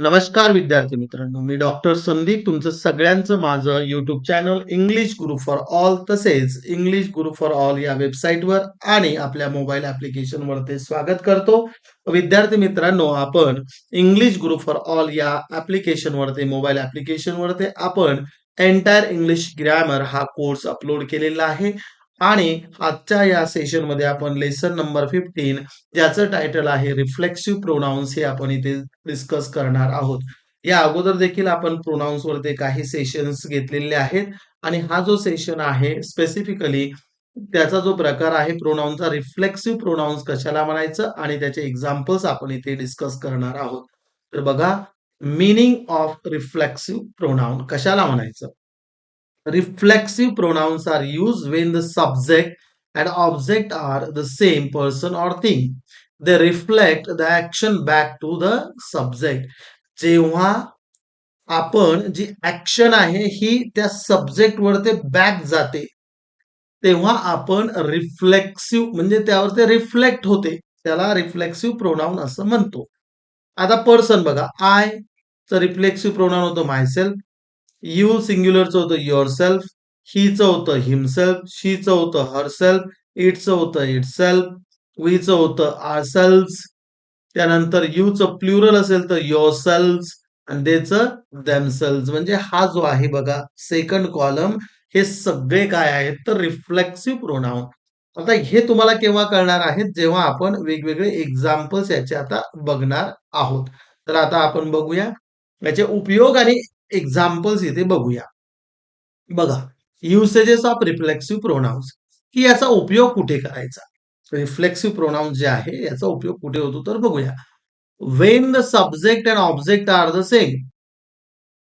नमस्कार विद्यार्थी मित्रांनो मी डॉक्टर संदीप तुमचं सगळ्यांचं माझं YouTube channel English Guru for All तसेच इंग्लिश गुरु फॉर ऑल या वेबसाईटवर आणि आपल्या मोबाईल ऍप्लिकेशनवर ते स्वागत करतो. विद्यार्थी मित्रांनो आपण इंग्लिश गुरु फॉर ऑल या ऍप्लिकेशनवरती मोबाईल ऍप्लिकेशनवरती आपण एंटायर इंग्लिश ग्रॅमर हा कोर्स अपलोड केलेला आहे. आणि आजच्या या सेशनमध्ये आपण लेसन नंबर फिफ्टीन ज्याचं टायटल आहे रिफ्लेक्सिव्ह प्रोनाऊन्स हे आपण इथे डिस्कस करणार आहोत. या अगोदर देखील आपण प्रोनाऊन्स वरती काही सेशन्स घेतलेले आहेत आणि हा जो सेशन आहे स्पेसिफिकली त्याचा जो प्रकार आहे प्रोनाऊनचा रिफ्लेक्सिव्ह प्रोनाऊन्स कशाला म्हणायचं आणि त्याचे एक्झाम्पल्स आपण इथे डिस्कस करणार आहोत. तर बघा मिनिंग ऑफ रिफ्लेक्सिव्ह प्रोनाऊन कशाला म्हणायचं? Reflexive pronouns are used when the subject and object are the same person or thing. They reflect the action back to the subject. जेव्हा आपण जी ऍक्शन आहे ही त्या सब्जेक्ट वर ते बॅक जाते तेव्हा आपण रिफ्लेक्सिव्ह म्हणजे त्यावर ते रिफ्लेक्ट होते त्याला रिफ्लेक्सिव्ह प्रोनाऊन असं म्हणतो आता पर्सन बघा आय च रिफ्लेक्सिव्ह प्रोनाऊन होतो मायसेल्फ यू सिंग्युलरचं होतं युअर सेल्फ हीचं होतं हिमसेल्फ शीचं होतं हरसेल्फ इटचं होतं इट सेल्फ वीचं होतं आर सेल्फ त्यानंतर यूचं प्लुरल असेल तर युअर सेल्फ आणि देचं दॅमसेल्स म्हणजे हा जो आहे बघा सेकंड कॉलम हे सगळे काय आहेत तर रिफ्लेक्सिव्ह प्रोनाऊन आता हे तुम्हाला केव्हा कळणार आहेत? जेव्हा आपण वेगवेगळे एक्झाम्पल्स याचे आता बघणार आहोत. तर आता आपण बघूया. याचे उपयोग आणि एक्झाम्पल्स इथे बघूया. बघा युसेजेस ऑफ रिफ्लेक्सिव्ह प्रोनाऊन्स की याचा उपयोग कुठे करायचा? रिफ्लेक्सिव्ह प्रोनाऊन्स जे आहे याचा उपयोग कुठे होतो तर बघूया. When the subject and object are the same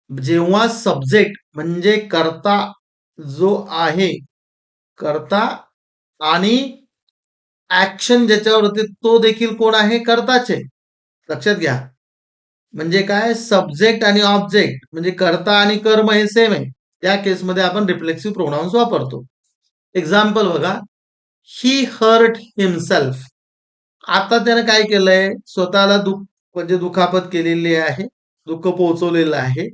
जेव्हा सब्जेक्ट म्हणजे करता जो आहे करता आणि ऍक्शन ज्याच्यावरती तो देखील कोण आहे? करताचे. लक्षात घ्या. म्हणजे काय? सब्जेक्ट आणि ऑब्जेक्ट म्हणजे कर्ता आणि कर्म हे सेम आहे. त्या केसमध्ये आपण रिफ्लेक्सिव्ह प्रोनाऊन्स वापरतो. एक्झाम्पल बघा. ही हर्ट हिमसेल्फ आता त्याने काय केलंय? स्वतःला दुःख म्हणजे दुखापत केलेली आहे. दुःख पोहोचवलेलं आहे.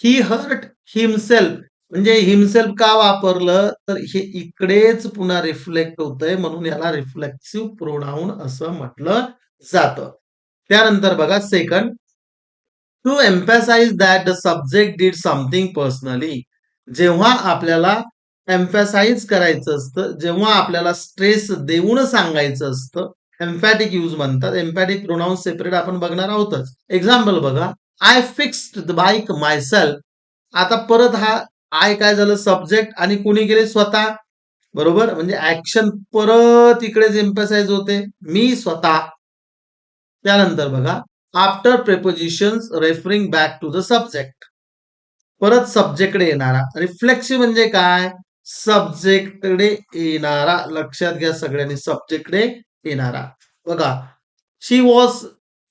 ही हर्ट हिमसेल्फ म्हणजे हिमसेल्फ का वापरलं? तर हे इकडेच पुन्हा रिफ्लेक्ट होतंय म्हणून याला रिफ्लेक्सिव्ह प्रोनाऊन असं म्हटलं जातं. त्यानंतर बघा second to emphasise that the subject did something personally जेव्हा आपल्याला एम्फॅसाइज करायचं असतं जेव्हा आपल्याला स्ट्रेस देऊन सांगायचं असतं एम्फॅटिक यूज म्हणतात एम्फॅटिक प्रोनाऊन सेपरेट आपण बघणार आहोतच. एक्झाम्पल बघा I fixed the bike myself आता परत हा आय काय झालं? सब्जेक्ट आणि कुणी गेले स्वतः. बरोबर? म्हणजे ऍक्शन परत इकडेच एम्फसाइज होते. मी स्वतः. त्यानंतर बघा after prepositions referring back to the subject परत सब्जेक्टकडे येणारा. रिफ्लेक्स म्हणजे काय? सब्जेक्टकडे येणारा. लक्षात घ्या सगळ्यांनी सब्जेक्टकडे येणारा. बघा she was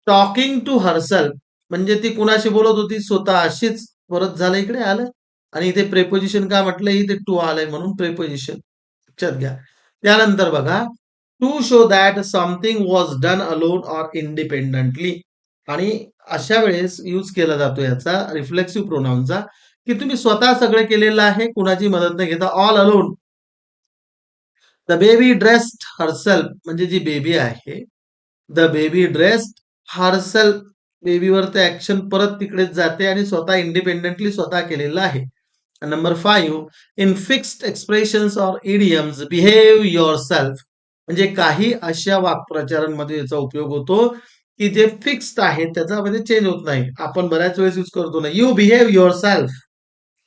talking to herself म्हणजे ती कुणाशी बोलत होती? स्वतः अशीच परत झालं इकडे आलं. आणि इथे प्रेपोजिशन काय म्हटलं इथे टू आलंय म्हणून प्रेपोजिशन लक्षात घ्या. त्यानंतर बघा to show that something was done alone or independently आणि अशा वेळेस यूज केला जातो याचा रिफ्लेक्सिव्ह प्रोनाऊनचा की तुम्ही स्वतः सगळं केलेलं आहे कुणाची मदत न घेता all alone the baby dressed herself म्हणजे जी बेबी आहे द बेबी ड्रेस्ड हरसेल्फ बेबीवर ते ऍक्शन परत तिकडेच जाते आणि स्वतः इंडिपेंडेंटली स्वतः केलेलं आहे. Number five in fixed expression or idioms behave yourself म्हणजे काही अशा वाक्प्रचारांमध्ये याचा उपयोग होतो की जे फिक्स्ड आहे त्याच्यामध्ये म्हणजे चेंज होत नाही. आपण बऱ्याच वेळेस यूज करतो ना you behave yourself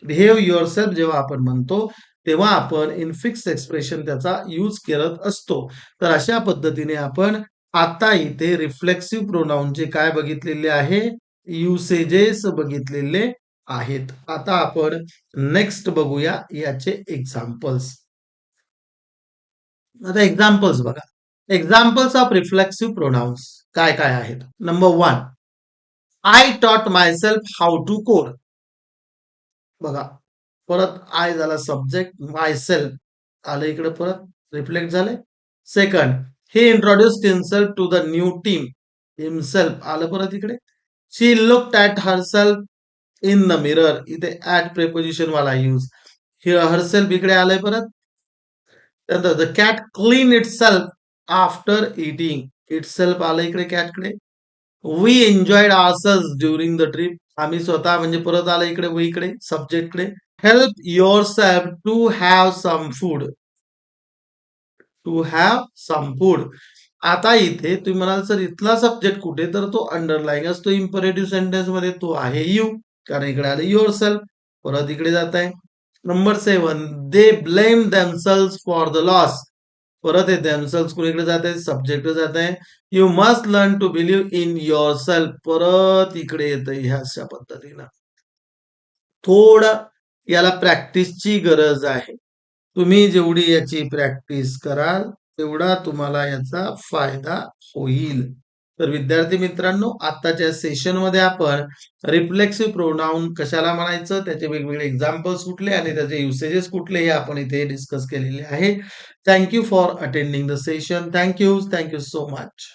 behave yourself जेव्हा आपण म्हणतो तेव्हा आपण इन फिक्स एक्सप्रेशन त्याचा यूज करत असतो. तर अशा पद्धतीने आपण आता इथे रिफ्लेक्सिव्ह प्रोनाऊनचे काय बघितलेले आहे? युसेजेस बघितलेले आहेत. आता आपण नेक्स्ट बघूया याचे एक्झाम्पल्स आता एक्झाम्पल्स बघा. एक्झाम्पल्स ऑफ रिफ्लेक्सिव्ह प्रोनाऊन्स काय काय आहेत? Number one I taught myself how to code बघा परत आय झाला सब्जेक्ट माय सेल्फ आलं इकडे परत रिफ्लेक्ट झाले. Second he introduce himself to the new team himself आलं परत इकडे. She look at herself in the mirror इथे ऍट प्रेपोजिशन वाला यूज हरसेल्फ इकडे आलंय परत. त्यानंतर the cat clean itself after eating itself आलं इकडे कॅटकडे we enjoyed ourselves during the trip आम्ही स्वतः म्हणजे परत आलं इकडे वी इकडे सब्जेक्टकडे help yourself to have some food to have some food आता इथे तुम्ही म्हणाल सर इथला सब्जेक्ट कुठे? तर तो अंडरलाईन असतो. इम्परेटिव्ह सेंटेन्समध्ये तो आहे यू कारण इकडे आलं युअर सेल्फ परत इकडे जात आहे number seven they blame themselves for the loss परत आहे स्कूल इकडे जात आहे सब्जेक्ट जात. आहे you must learn to believe in yourself परत इकडे येत ह्या अशा पद्धतीनं. थोडं याला प्रॅक्टिसची गरज आहे. तुम्ही जेवढी याची प्रॅक्टिस कराल तेवढा तुम्हाला याचा फायदा होईल. तर विद्यार्थी मित्रांनो आताच्या सेशनमध्ये आपण रिफ्लेक्सिव्ह प्रोनाऊन कशाला म्हणायचं? त्याचे वेगवेगळे एक्झाम्पल्स कुठले आणि त्याचे युसेजेस कुठले हे आपण इथे डिस्कस केलेले आहे. Thank you for attending the session thank you thank you so much